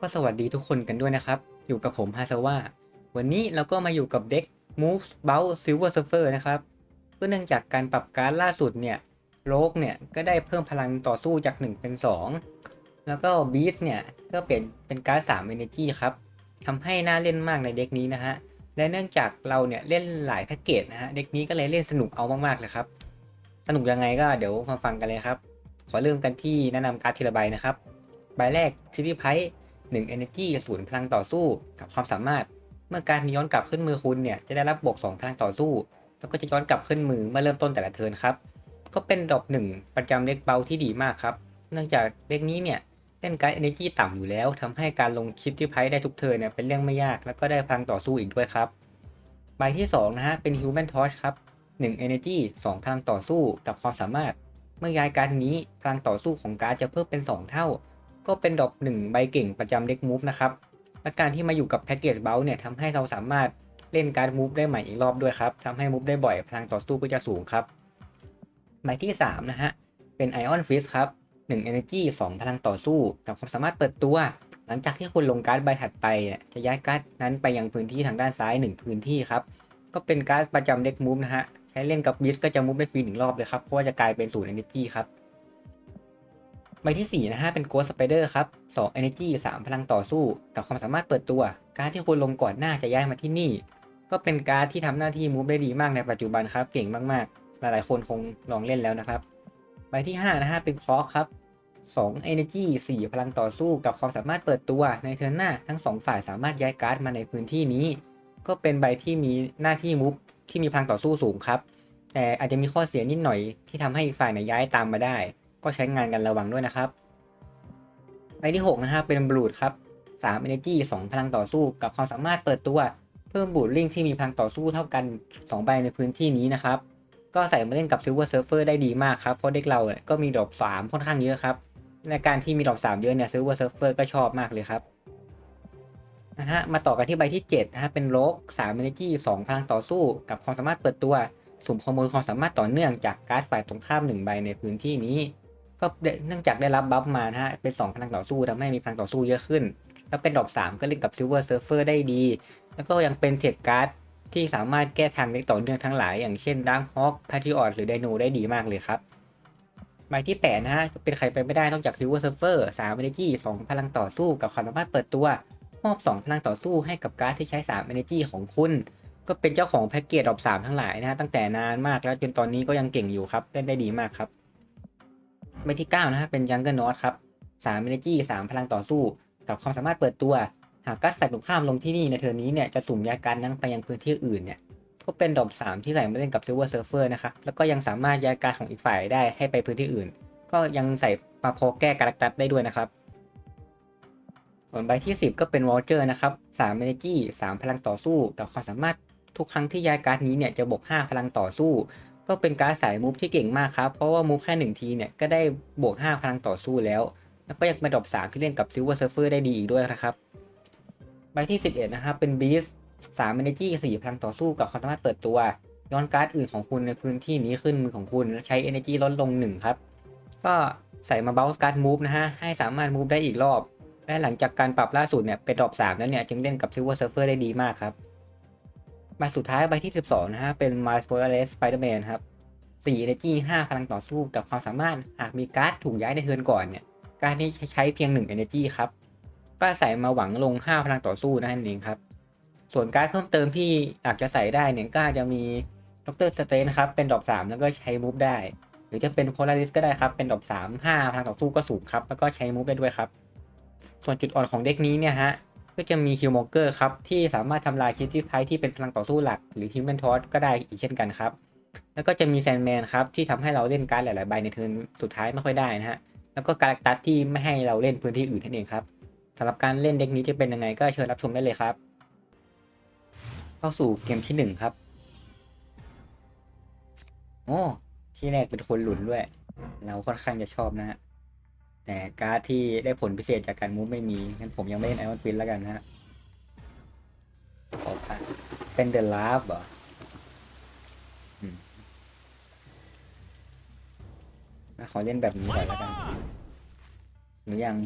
ก็สวัสดีทุกคนกันด้วยนะครับ อยู่กับผมฮาซาว่าวันนี้เราก็มาอยู่กับเด็ก Moves b o u t Silver Surfer นะครับก็เนื่องจากการปรับการล่าสุดเนี่ยโลกเนี่ยก็ได้เพิ่มพลังต่อสู้จาก 1 เป็น 2 แล้วก็บีสเนี่ยก็เปลี่ยนเป็นการ์ดสามเอเนจีครับทำให้น่าเล่นมากในเด็กนี้นะฮะ และเนื่องจากเราเนี่ยเล่นหลายแพ็กเกจนะฮะ เด็กนี้ก็เลยเล่นสนุกเอามากๆเลยครับ สนุกยังไงก็เดี๋ยวมาฟังกันเลยครับ ขอเริ่มกันที่แนะนำการ์ดทีละใบนะครับ ใบแรกคริติไพร์ 1 energy ศูนย์พลังต่อสู้กับความสามารถ เมื่อการย้อนกลับขึ้นมือคุณเนี่ยจะได้รับบวก 2 พลังต่อสู้ แล้วก็จะย้อนกลับขึ้นมือเมื่อเริ่มต้นแต่ละเทิร์นครับ ก็เป็นดอกหนึ่งประจำเล็กเบาที่ดีมากครับ เนื่องจากเล็กนี้เนี่ยเล่นการ์ energy ต่ำอยู่แล้ว ทำให้การลงคิดที่ไพ่ได้ทุกเทิร์นเนี่ยเป็นเรื่องไม่ยากแล้วก็ได้พลังต่อสู้อีกด้วยครับใบที่2นะฮะเป็น human torch ครับ1 energy 2 พลังต่อสู้กับความสามารถ เมื่อย้ายการนี้พลังต่อสู้ของการจะเพิ่มเป็น 2 เท่า ก็เป็นดอกหนึ่งใบเก่งประจำเด็กมูฟนะครับ และการที่มาอยู่กับแพ็กเกจเบลเนี่ยทำให้เราสามารถเล่นการมูฟได้ใหม่อีกรอบด้วยครับทำให้มูฟได้บ่อยพลังต่อสู้ก็จะสูงครับใบที่ 3 นะฮะ เป็น Ion Fist ครับ1 Energy 2 พลังต่อสู้ กับความสามารถเปิดตัว หลังจากที่คุณลงการ์ดใบถัดไป จะย้ายการ์ดนั้นไปยังพื้นที่ทางด้านซ้าย 1 พื้นที่ครับ ก็เป็นการ์ดประจำเด็กมูฟนะฮะใช้เล่นกับบิสก็จะมูฟได้ฟรีหนึ่งรอบเลยครับ เพราะว่าจะกลายเป็นศูนย์ Energy ครับ ใบที่ 4 นะฮะ เป็น Ghost Spider ครับ2 Energy 3 พลังต่อสู้ กับความสามารถเปิดตัว การที่คุณลงก่อนหน้าจะย้ายมาที่นี่ ก็เป็นการดที่ทำหน้าที่มูฟได้ดีมากในปัจจุบันครับ เก่งมากๆ หลายๆ คนคงลองเล่นแล้วนะครับ ใบที่ 5 นะฮะ เป็นคอร์ครับ2 Energy 4 พลังต่อสู้ กับความสามารถเปิดตัว ในเทิร์นหน้าทั้ง 2 ฝ่ายสามารถย้ายการ์ดมาในพื้นที่นี้ ก็เป็นใบที่มีหน้าที่มูฟที่มีพลังต่อสู้สูงครับ แต่อาจจะมีข้อเสียนิดหน่อยที่ทำให้อีกฝ่ายเนี่ยย้ายตามมาได้ ก็ใช้งานกันระวังด้วยนะครับใบที่ 6 นะครับเป็นบลูดครับ3 Energy 2 พลังต่อสู้กับความสามารถเปิดตัว เพิ่มบูดลิงที่มีพลังต่อสู้เท่ากัน 2 ใบในพื้นที่นี้นะครับ ก็ใส่มาเล่นกับ Silver Surfer ได้ดีมากครับ เพราะเด็กเราเนี่ยก็มีดรอป3ค่อนข้างเยอะครับ ในการที่มีดรอป3เยอะเนี่ย Silver Surfer ก็ชอบมากเลยครับนะฮะมาต่อกันที่ใบที่7นะฮะเป็นโลก3 Energy 2 พลังต่อสู้ กับความสามารถเปิดตัว สุ่มข้อมูลความสามารถต่อเนื่องจากการ์ดฝ่ายตรงข้าม1ใบในพื้นที่นี้ ก็เนื่องจากได้รับบัฟมานะฮะ เป็น2พลังต่อสู้ทำให้มีพลังต่อสู้เยอะขึ้น แล้วเป็นดอก 3 ก็เล่นกับ Silver Surfer ได้ดี แล้วก็ยังเป็นเทรดการ์ดที่สามารถแก้ทางเล็กต่อเนื่องทั้งหลาย อย่างเช่น Dark Hawk Patriot หรือ Dino ได้ดีมากเลยครับใบที่8นะฮะเป็นใครไปไม่ได้นอกจาก Silver Surfer 3 Energy 2พลังต่อสู้กับความสามารถเปิดตัวมอบ2พลังต่อสู้ให้กับการ์ดที่ใช้3 Energy ของคุณ ก็เป็นเจ้าของแพ็กเกจดอก3ทั้งหลายนะฮะตั้งแต่นานมากแล้วจนตอนนี้ก็ยังเก่งอยู่ครับเล่นได้ดีมากครับ ใบที่9นะฮะเป็น Younger North ครับ3 Energy 3พลังต่อสู้ กับความสามารถเปิดตัว หากการ์ดฝ่ายตรงข้ามลงที่นี่ในเทอร์นี้เนี่ยจะสุ่มยาการนั้นไปยังพื้นที่อื่นเนี่ยก็เป็นดอก3ที่ใส่มาเล่นกับ Silver Surfer นะครับแล้วก็ยังสามารถย้ายการดของอีกฝ่ายได้ให้ไปพื้นที่อื่น ก็ยังใส่มาพอแก้การตัดได้ด้วยนะครับส่วนใบที่ 10 ก็เป็น Vulture นะครับ3 Energy 3พลังต่อสู้ กับความสามารถทุกครั้งที่ย้ายการ์ดนี้เนี่ยจะบวก5พลังต่อสู้ ก็เป็นการ์ดสายมูฟที่เก่งมากครับ เพราะว่ามูฟแค่ 1 ทีเนี่ย ก็ได้บวก 5 พลังต่อสู้แล้ว แล้วก็ยังเป็นดอก3ที่เล่นกับ Silver Surfer ได้ดีอีกด้วยนะครับใบที่ 11 นะครับ เป็น Beast 3 Energy 4พลังต่อสู้กับความสามารถเปิดตัว ย้อนการ์ดอื่นของคุณในพื้นที่นี้ขึ้นมือของคุณและใช้ Energy ลดลง 1 ครับ ก็ใส่มา Bounce Card Move นะฮะ ให้สามารถ Move ได้อีกรอบ และหลังจากการปรับล่าสุดเนี่ยเป็นดรอป3แล้วเนี่ยจึงเล่นกับ Silver Surfer ได้ดีมากครับ ใบสุดท้ายใบที่ 12 นะฮะ เป็น Miles Morales Spider-Man ครับ4 Energy 5 พลังต่อสู้กับความสามารถ หากมีการ์ดถูกย้ายในเทิร์นก่อนเนี่ย การที่ใช้เพียง 1 Energy ครับ ก็ใส่มาหวังลง 5 พลังต่อสู้นั่นเองครับ ส่วนการ์ดเพิ่มเติมที่อยากจะใส่ได้เนี่ยก็จะมีดรสเตนครับ เป็นดอก 3 แล้วก็ใช้ Move ได้ หรือจะเป็นโพลาริสก็ได้ครับ เป็นดอก 3 5 พลังต่อสู้ก็สูงครับ แล้วก็ใช้ Move ได้ด้วยครับ ส่วนจุดอ่อนของเด็กนี้เนี่ยฮะ ก็จะมีคิวมอเกอร์ครับ ที่สามารถทำลายคิดที่ไพที่เป็นพลังต่อสู้หลัก หรือฮิวแมนทอสก็ได้อีกเช่นกันครับ แล้วก็จะมีแซนแมนครับ ที่ทำให้เราเล่นการ์ดหลาย ๆ ใบในเทิร์นสุดท้ายไม่ค่อยได้นะฮะ แล้วก็การตัดที่ไม่ให้เราเล่นพื้นที่อื่นนั่นเองครับสำหรับการเล่นเด็กนี้จะเป็นยังไงก็เชิญรับชมได้เลยครับ เข้าสู่เกมที่หนึ่งครับ โอ้ที่แรกเป็นคนหลุนด้วย เราค่อนข้างจะชอบนะฮะ แต่การ์ดที่ได้ผลพิเศษจากการมูฟไม่มีงั้นผมยังไม่เล่นไอออนฟินแล้วกันฮะขอผ่านเป็นเดอะลาฟเหรออืมขอเล่นแบบนี้ก่อนแล้วกันหรือยัง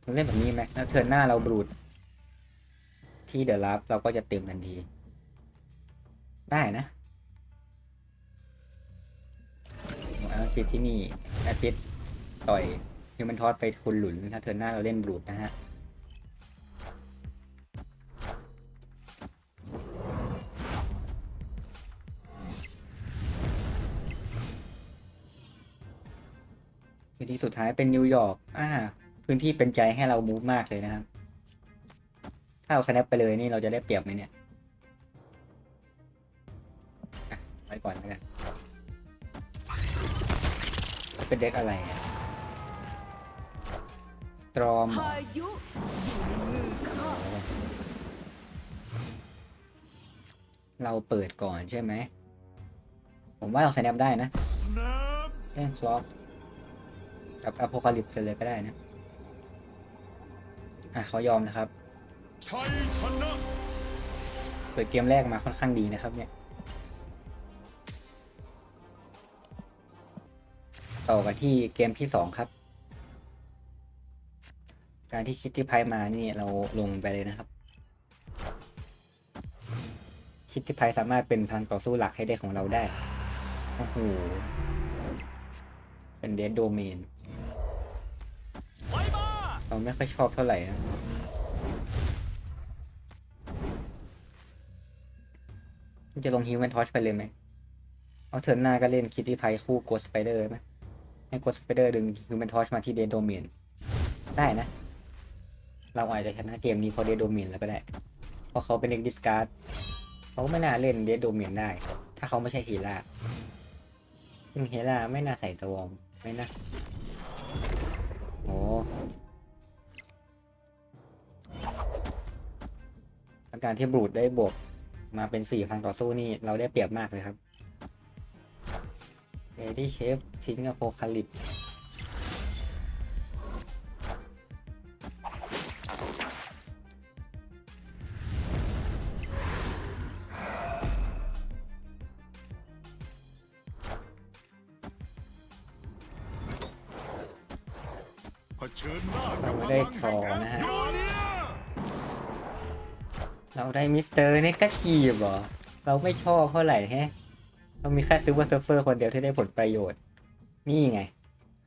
เราเล่นแบบนี้ไหมแล้วเทิร์นหน้าเราบรูด ที่เดอะลับเราก็จะเต็มทันที ได้นะ อาทิตที่นี่แอาทิตต่อยฮิวแมนทอสไปคุณหลุนถ้าเทิร์นหน้าเราเล่นบรูดนะฮะพื้นที่สุดท้ายเป็นนิวยอร์กอ่า พื้นที่เป็นใจให้เรามูฟมากเลยนะครับ ถ้าเราสแนปไปเลยนี่เราจะได้เปรียบไหมเนี่ย จะเป็นเด็กอะไรสตรอมพายุอยู่ในมือข้าเราเปิดก่อนใช่ไหม ผมว่าเราสแนปได้นะเล่นคล็อกกับอ p o คาลิปส์เลยก็ได้นะ อะเขายอมนะครับ ชัยชนะ เปิดเกมแรกมาค่อนข้างดีนะครับเนี่ย ต่อกันที่เกมที่สองครับ การที่คิดที่ไพ่มานี่เราลงไปเลยนะครับ คิดที่ไพ่สามารถเป็นพลังต่อสู้หลักให้ได้ของเราได้โอ้โหเป็นเดดโดเมนเราไม่ค่อยชอบเท่าไหร่นะจะลงฮิวแมนทอชไปเลยไหมเอาเทิร์นหน้าก็เล่นคิตตี้ไพคู่โกสไปเดอร์ไหม ให้โกสไปเดอร์ดึงฮิวแมนทอชมาที่เดนโดเมนได้นะ เราอาจจะชนะเกมนี้เพราะเดนโดเมนแล้วก็ได้ เพราะเขาเป็นเด็กดิสการ์ดเขาไม่น่าเล่นเดนโดเมนได้ ถ้าเขาไม่ใช่เฮล่าซึ่งฮีล่าไม่น่าใส่สวอมไม่นะโอ้อาการที่บรูดได้บวกมาเป็นสี่พันต่อสู้นี่เราได้เปรียบมากเลยครับ เอดี้เชฟทิ้งอโพคาลิปเผชิญหน้าเราได้ทรอนะฮะ เราได้มิสเตอร์เนกาทีฟเหรอ เราไม่ชอบเท่าไหร่แฮะ เรามีแค่ซิลเวอร์เซิร์ฟเฟอร์คนเดียวที่ได้ผลประโยชน์ นี่ไง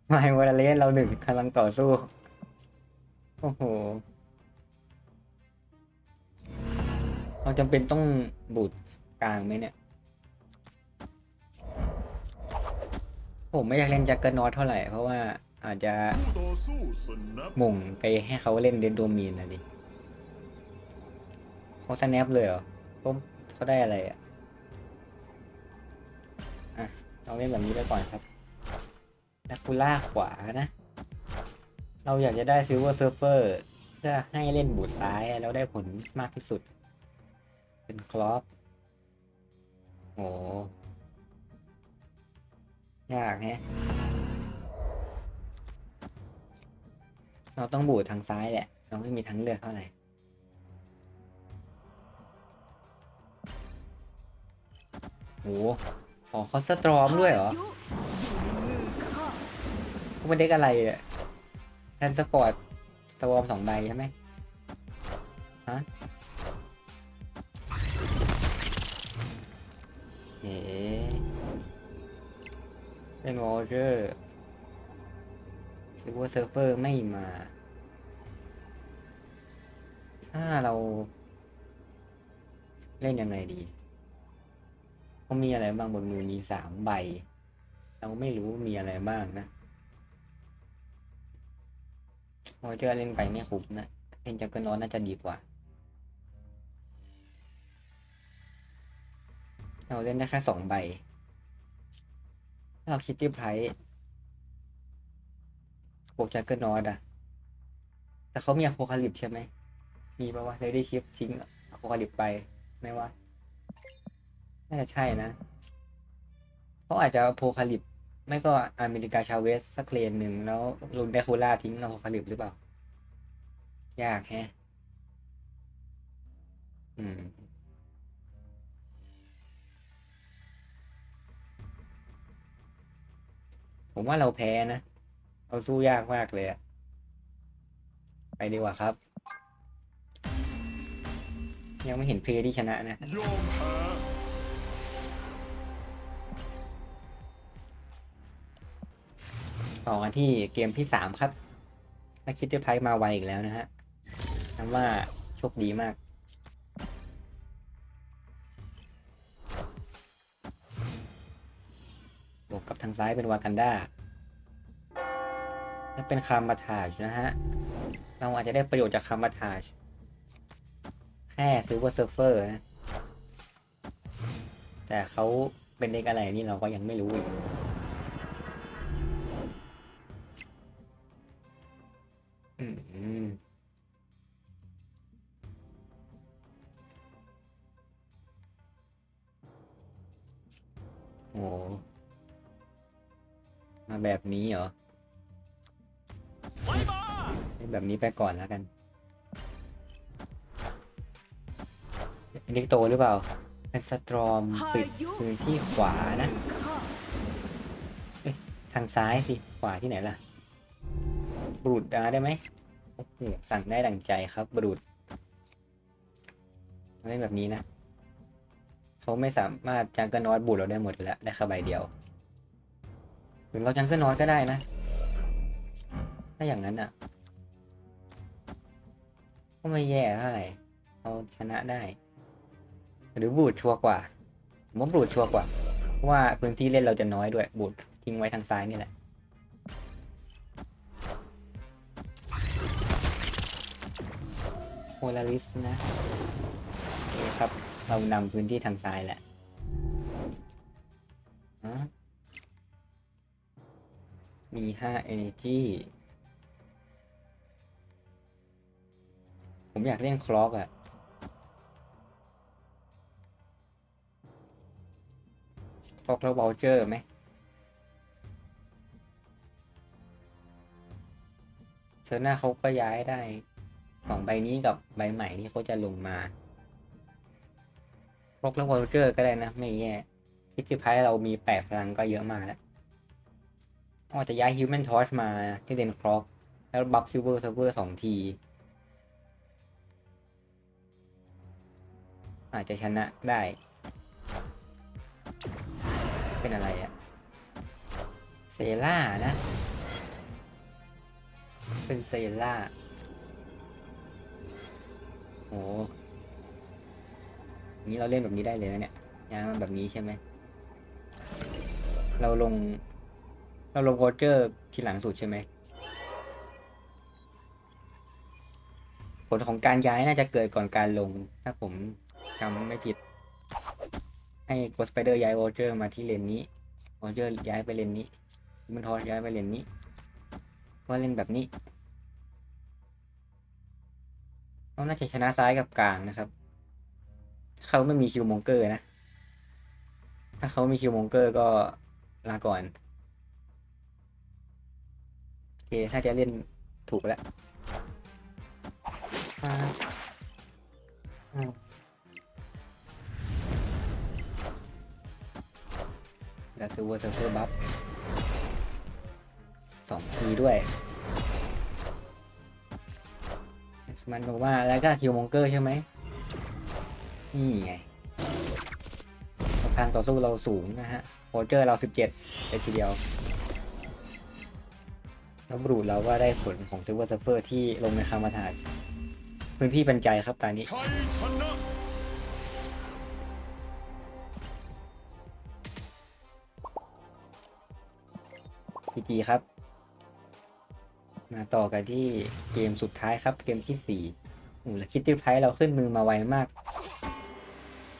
ไมวอลเลสเราหนึ่งกำลังต่อสู้ โอ้โห เราจำเป็นต้องบูดกลางไหมเนี่ย ผมไม่อยากเล่นจ็คเกอร์นอตเท่าไหร่ เพราะว่าอาจจะผู้ต่อสู้สนับหม่งไปให้เขาเล่นเดนโดมีนนะดิเขาสแนปเลยเหรอเขาเขาได้อะไรอะ อะเราเล่นแบบนี้ไปก่อนครับดักคูล่าขวานะ เราอยากจะได้ซิลเวอร์เซิร์ฟเฟอร์เพื่อให้เล่นบูทซ้ายแล้วได้ผลมากที่สุด เป็นคลอกโอ้ยากแฮะ เราต้องบูดทางซ้ายแหละ เราไม่มีทางเลือกเท่าไหร่โห อ๋อเขาสตรอมด้วยเหรอพายุอยู่ในมือข้าเขาเป็นเด็กอะไรเนี่ยแซนสปอร์ตสวอมสองใบใช่ไหมฮะเอ๋เป็นวอลเจอร์ซิวเซิร์ฟเฟอร์ไม่มา ถ้าเรา เล่นยังไงดี เขามีอะไรบ้างบนมือมีสามใบ เราไม่รู้มีอะไรบ้างนะวอเจอเล่นไปไม่คุ้มนะเล่นจักรนอนน่าจะดีกว่า เราเล่นได้แค่สองใบถ้าเราคิดที่ไพรส์บวกจักรนอตอะแต่เขามีอโพคาลิปใช่ไหม มีปะวะเลยได้ชิปทิ้งอโพคาลิปไป ไม่ว่า น่าจะใช่นะเขาอาจจะโพคาลิปไม่ก็อเมริกาชาเวสสักเลนหนึ่งแล้วลุนไดโคล่าทิ้งโพคาลิปหรือเปล่า ยากแฮะ อืมผมว่าเราแพ้นะ เราสู้ยากมากเลยอะไปดีกว่าครับ ยังไม่เห็นเพลย์ที่ชนะนะ ต่อกันที่เกมที่สามครับนักคิดจะไพ่มาไวอีกแล้วนะฮะนับว่าโชคดีมาก บวกกับทางซ้ายเป็นวากันดาและเป็นคามาทาจนะฮะ เราอาจจะได้ประโยชน์จากคามาทาจแค่ซื้อว่าเซิร์ฟเฟอร์นะ แต่เขาเป็นเด็กอะไรนี่เราก็ยังไม่รู้อีก นี้ไปก่อนแล้วกันเล็กโตหรือเปล่าเป็นสตรอมปิดพื้นที่ขวานะทางซ้ายสิ ขวาที่ไหนล่ะบรูดดาได้ไหมโอ้โหสั่งได้ดังใจครับบรูดไม่แบบนี้นะเขาไม่สามารถจังเกิลนอตบูดเราได้หมดอยู่แล้วได้แค่ใบเดียวหรือเราจังเกิลนอตก็ได้นะ ถ้าอย่างนั้นอะ ไม่แย่เท่าไหร่เราชนะได้ หรือบูดชัวร์กว่าผมว่าบูดชัวร์กว่าเพราะว่าพื้นที่เล่นเราจะน้อยด้วยบูดทิ้งไว้ทางซ้ายนี่แหละโพลาริสนะโอเคครับ เรานำพื้นที่ทางซ้ายแหละอะมีห้า energy ผมอยากเล่นคล็อกอะคล็อกแล้ว v ลเจอร์ไหมเชอร์หน้าเขาก็ย้ายได้ของใบนี้กับใบใหม่นี่เขาจะลงมาพกแล้ววอลเจอร์ก็ได้นะ ไม่แย่คิดที่ไพ่เรามีแปดพลังก็เยอะมากแล้วอาจจะย้ายฮิวแมนทอชมาที่เดนครอกแล้วบัฟซิลเวอร์เซิร์ฟเวอร์สองที อาจจะชนะได้ เป็นอะไรอะเซล่านะ เป็นเซล่าโอ้นี้เราเล่นแบบนี้ได้เลยนะเนี่ยยางมันแบบนี้ใช่ไหม เราลง เราลงวอเจอร์ทีหลังสุดใช่ไหม ผลของการย้ายน่าจะเกิดก่อนการลง ถ้าผม จำไม่ผิด ให้โกสไปเดอร์ย้ายวอเจอร์มาที่เลนนี้วอเจอร์ย้ายไปเลนนี้มันทอสย้ายไปเลนนี้ก็เล่นแบบนี้เขาน่าจะชนะซ้ายกับกลางนะครับเขาไม่มีคิวมงเกอร์นะ ถ้าเขามีคิวมงเกอร์ก็ลาก่อนโอเคถ้าจะเล่นถูกแล้ว แล้วซูเวอร์เซอร์เฟอร์บัฟสองทีด้วยสมันโนวาแล้วก็คิวมงเกอร์ใช่ไหมนี่ไงทางต่อสู้เราสูงนะฮะโรเจอร์เรา 17เลยทีเดียวแล้วบรูดเราก็ได้ผลของซิลเวอร์เซฟเฟอร์ที่ลงในคามาทาจพื้นที่บรรจัยครับตอน นี้ชัยชนะพีจีครับ มาต่อกันที่เกมสุดท้ายครับ เกมที่สี่โอ้แล้วคิดที่ไพรเราขึ้นมือมาไวมาก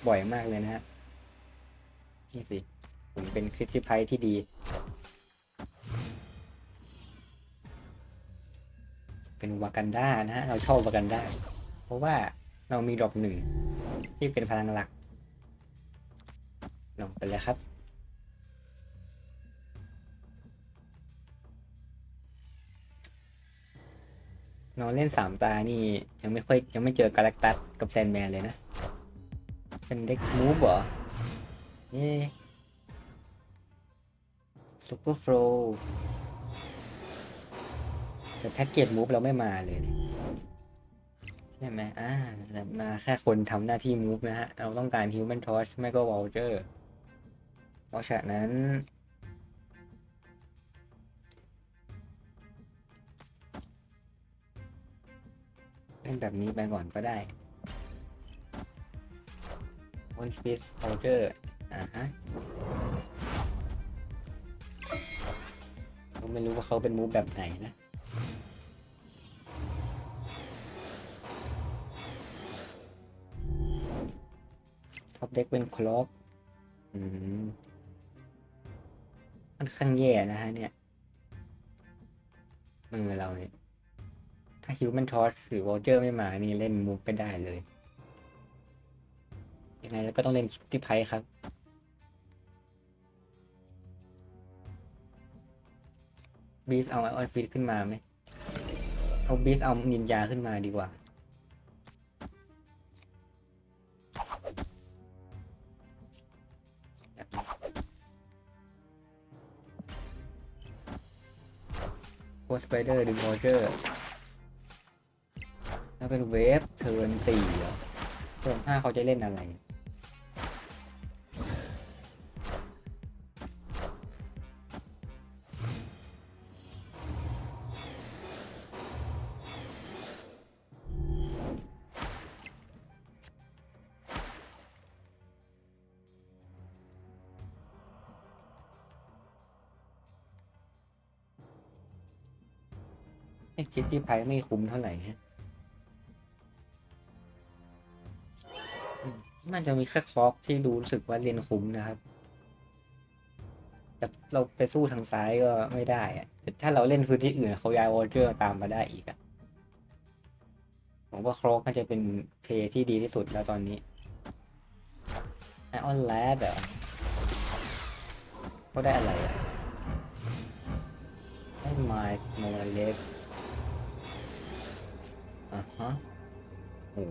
บ่อยมากเลยนะฮะ นี่สิ ผมเป็นคริสติไพรที่ดี เป็นวากันดานะฮะ เราชอบวากันดาเพราะว่าเรามีดรอปหนึ่งที่เป็นพลังหลัก ลงไปเลยครับ นอนเล่นสามตานี่ยังไม่ค่อยยังไม่เจอกาแล็กตัสกับแซนแมนเลยนะ เป็นเด็กมูฟเหรอเย่ซูเปอร์โฟลแต่แพ็กเกจมูฟเราไม่มาเลยใช่ไหมอ่าแต่มาแค่คนทำหน้าที่มูฟนะฮะ เราต้องการ Human Torch ไม่ก็ Vulture เพราะฉะนั้น เล่นแบบนี้ไปก่อนก็ได้ One Fist Vulture อ่าฮะก็ไม่รู้ว่าเขาเป็นมูฟแบบไหนนะ ท็อปเด็กเป็นคล็อกอืมค่อนข้างแย่นะฮะเนี่ยมือเราเนี่ย ถ้าฮิวแมนทอ c หรือวอลเจอร์ไม่มา นี่เล่นมูฟไม่ได้เลย ยังไงเราก็ต้องเล่นคิปตี้ไพครับ บีสเอาไอออนฟิตขึ้นมาไหมเอาบีสเอานินจาขึ้นมาดีกว่าโคสไปเดอร์ดึงโรเจอร์ แล้วเป็นเวฟเทิร์นสี่เทิร์นห้าเขาจะเล่นอะไร ไอ้คิดที่ไพ่ไม่คุ้มเท่าไหร่ฮะ อืมมันจะมีแค่คล็อกที่รู้สึกว่าเรียนคุ้มนะครับแต่เราไปสู้ทางซ้ายก็ไม่ได้อะแต่ถ้าเราเล่นพื้นที่อื่นเขาย้ายวอลเจอร์ตามมาได้อีกอะผมว่าคล็อกน่าจะเป็นเพย์ที่ดีที่สุดแล้วตอนนี้ไอออนแลดเหรอเขาได้อะไรอะได้ไมส์โมเลสอ่าฮะโอ้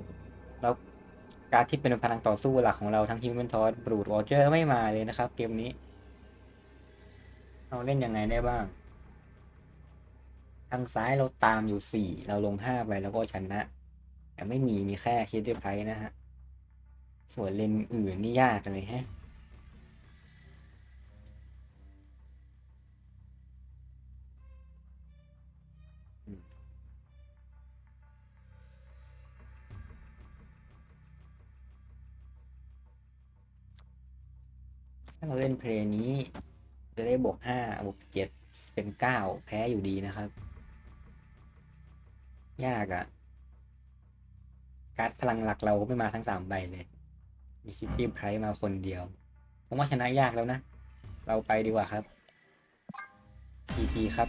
การดที่เป็นพลังต่อสู้หลักของเราทั้งฮิวแมนทอสบรูดวอเจอร์ไม่มาเลยนะครับ เกมนี้ เราเล่นยังไงได้บ้าง ทางซ้ายเราตามอยู่สี่เราลงห้าไปแล้วก็ชนะ แต่ไม่มีมีแค่คิดด้วยไพรนะฮะ ส่วนเลนอื่นนี่ยากเลยฮะ เราเล่นเพลงนี้ จะได้บวกห้าบวกเจ็ดเป็นเก้าแพ้อยู่ดีนะครับ ยากอะ่ะ การ์ดพลังหลักเราก็ไม่มาทั้งสามใบเลย มีคิตตี้ไพรมาคนเดียว ผมว่าชนะยากแล้วนะ เราไปดีกว่าครับ GG ครับ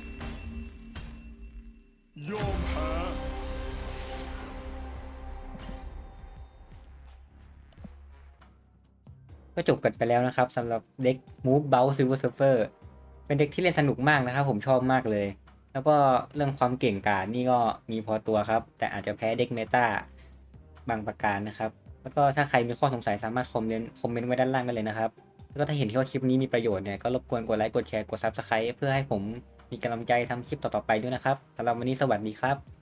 ยอมแพ้ ก็จบกันไปแล้วนะครับสำหรับเด็ก Move b o u Silver Surfer เป็นเด็กที่เล่นสนุกมากนะครับ ผมชอบมากเลย แล้วก็เรื่องความเก่งกาจนี่ก็มีพอตัวครับ แต่อาจจะแพ้เด็กเมตาบางประการนะครับ แล้วก็ถ้าใครมีข้อสงสัยสามารถคอมเมนต์คอมเมนต์ไว้ด้านล่างได้เลยนะครับ แล้วก็ถ้าเห็นที่ว่าคลิปนี้มีประโยชน์เนี่ยก็รบกวนกดไลค์กดแชร์กด Subscribe เพื่อให้ผมมีกำลังใจทำคลิปต่อๆไปด้วยนะครับสำหรับวันนี้สวัสดีครับ